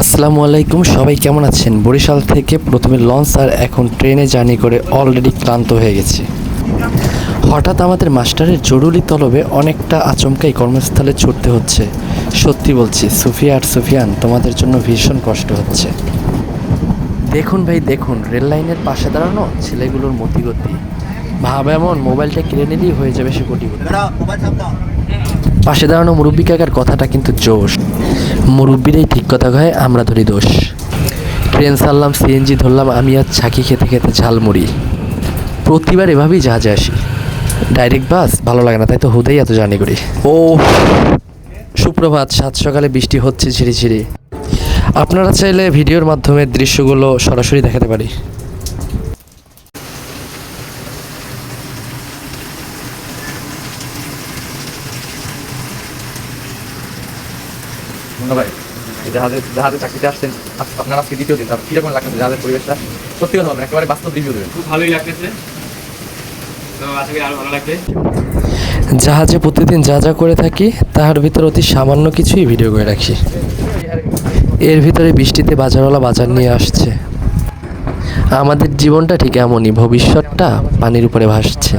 আসসালামু আলাইকুম সবাই কেমন আছেন? বরিশাল থেকে প্রথমে লঞ্চ আর এখন ট্রেনে জার্নি করে অলরেডি ক্লান্ত হয়ে গেছি। হঠাৎ আমাদের মাস্টারের জরুরি তলবে অনেকটা আচমকাই কর্মস্থলে ছুটতে হচ্ছে। সত্যি বলছি সুফিয়া আর সুফিয়ান তোমাদের জন্য ভীষণ কষ্ট হচ্ছে। দেখুন ভাই দেখুন রেল লাইনের পাশে দাঁড়ানো ছেলেগুলোর মতিগতি। ভাব এমন মোবাইলটা কিনে নিলেই হয়ে যাবে সে কোটি পাশে দাঁড়ানো মুরব্বী কাকার কথাটা কিন্তু জোশ। মুরব্বীরাই ঠিক কথা কয়, আমরা ধরি দোষ। ট্রেন সারলাম সিএনজি ধরলাম, আমি আর ছাকি খেতে খেতে ঝালমুড়ি। প্রতিবার এভাবেই জাহাজে আসি। ডাইরেক্ট বাস ভালো লাগে না, তাই তো হুদেই এত জার্নি করি। ও সুপ্রভাত, সাত সকালে বৃষ্টি হচ্ছে ঝিরি ঝিরি আপনারা চাইলে ভিডিওর মাধ্যমে দৃশ্যগুলো সরাসরি দেখাতে পারি। মুন্না ভাই এই জাহাজে জাহাজে চাকরিতে আসছেন। আপনার আজকে দ্বিতীয় দিন তারপর কীরকম লাগতেছে জাহাজের পরিবেশটা? সত্যি কথা বলবেন একেবারে বাস্তব রিভিউ দেবেন। খুব ভালোই লাগতেছে। তো আশা করি আরও ভালো লাগবে। জাহাজে প্রতিদিন যা যা করে থাকি তার ভিতর অতি সামান্য কিছুই ভিডিও করে রাখি। এর ভিতরে বৃষ্টিতে বাজারওয়ালা বাজার নিয়ে আসছে। আমাদের জীবনটা ঠিক এমনই ভবিষ্যৎটা পানির উপরে ভাসছে।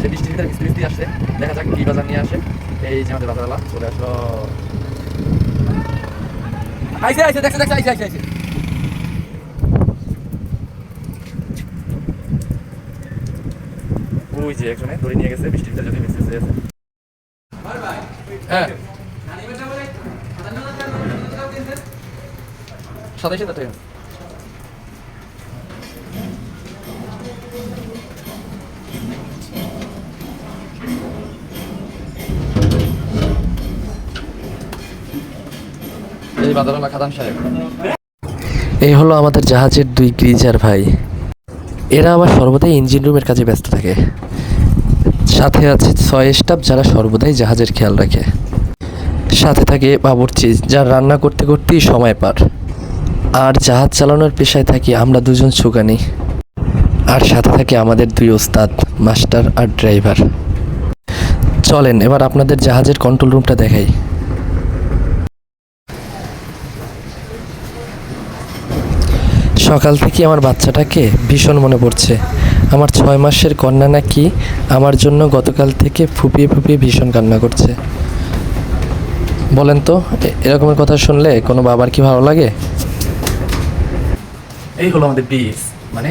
সে বৃষ্টির ভিতরে বৃষ্টি বৃষ্টি দেখা যাক কি বাজার নিয়ে আসে। এই যে আমাদের বাজারওয়ালা চলে আসলো। আইসে আইসে দেখছে দেখছে আইসে আইসে আইসে। ওই যে একজনে ধরে নিয়ে গেছে বৃষ্টির ভিতরে যদি মেসেজ হয়ে হ্যাঁ। সাতাইশে তো এই হলো আমাদের জাহাজের দুই গ্রিজার ভাই। এরা আবার সর্বদাই ইঞ্জিন রুমের কাজে ব্যস্ত থাকে। সাথে আছে ছয় স্টাফ যারা সর্বদাই জাহাজের খেয়াল রাখে। সাথে থাকে বাবুর্চি, যার রান্না করতে করতেই সময় পার। আর জাহাজ চালানোর পেশায় থাকি আমরা দুজন সুগানি আর সাথে থাকে আমাদের দুই ওস্তাদ, মাস্টার আর ড্রাইভার। চলেন, এবার আপনাদের জাহাজের কন্ট্রোল রুমটা দেখাই। সকাল থেকে আমার বাচ্চাটাকে ভীষণ মনে পড়ছে। আমার ছয় মাসের কন্যা নাকি আমার জন্য গতকাল থেকে ফুপিয়ে ফুপিয়ে ভীষণ কান্না করছে। বলেন তো এরকমের কথা শুনলে কোনো বাবার কি ভালো লাগে? এই হলো আমাদের ব্রিজ মানে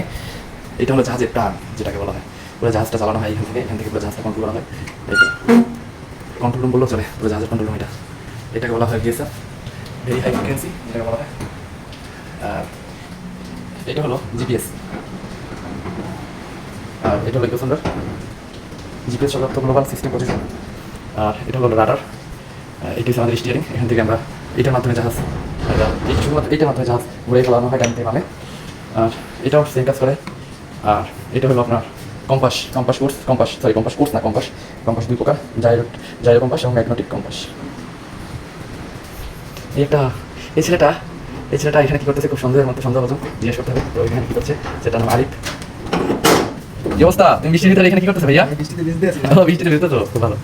এটা হলো জাহাজের প্রাণ, যেটাকে বলা হয়। পুরো জাহাজটা চালানো হয় এখান থেকে এখান থেকে পুরো জাহাজটা কন্ট্রোল করা হয়। কন্ট্রোল রুম বললেও চলে, পুরো জাহাজের কন্ট্রোল রুম এটা। এটাকে বলা হয় গিয়েসা ভেরি হাই ফ্রিকোয়েন্সি এটাকে বলা হয়। আর এটা হলো জিপিএস আর এটা হলো ইকোসেন্ডার জিপিএস সদর গ্লোবাল সিস্টেম পজিশন আর এটা হলো রাডার এটি হচ্ছে আমাদের স্টিয়ারিং এখান থেকে আমরা এটার মাধ্যমে জাহাজ শুধুমাত্র এইটার মাধ্যমে জাহাজ ঘুরে ফেলানো হয় ডান থেকে বামে আর এটাও সেম কাজ করে। আর এটা হলো আপনার compass compass course compass sorry compass course না কম্পাস কম্পাস দুই প্রকার জাইরো জাইরো কম্পাস এবং ম্যাগনেটিক কম্পাস একটা, এই ছেলেটা এই ছেলেটা এখানে কি করতেছে? খুব সন্দেহের মধ্যে সন্দেহভাজন জিজ্ঞেস করতে হবে তো এখানে কি করছে? সেটা নাম আরিফ। কি অবস্থা? তুমি বৃষ্টির ভিতরে এখানে কি করতেছে ভাইয়া? বৃষ্টিতে ভিজতে বৃষ্টিতে ভিজতে তো খুব ভালো।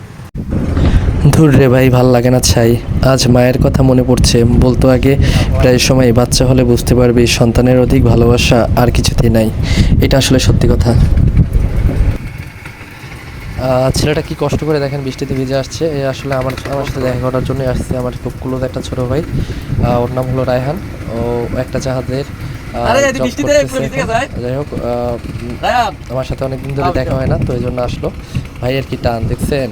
ধুর রে ভাই ভালো লাগে না ছাই। আজ মায়ের কথা মনে পড়ছে। বলতো আগে প্রায় সময় বাচ্চা হলে বুঝতে পারবি সন্তানের অধিক ভালোবাসা আর কিছুতেই নাই। এটা আসলে সত্যি কথা। ছেলেটা কি কষ্ট করে দেখেন বৃষ্টিতে ভিজে আসছে। এ আসলে আমার আমার সাথে দেখা করার জন্যই আসছে। আমার খুব ক্লোজ একটা ছোট ভাই। ওর নাম হলো রায়হান। ও একটা জাহাজের। যাই হোক আমার সাথে অনেকদিন ধরে দেখা হয় না তো এই জন্য আসলো। ভাইয়ের কি টান দেখছেন?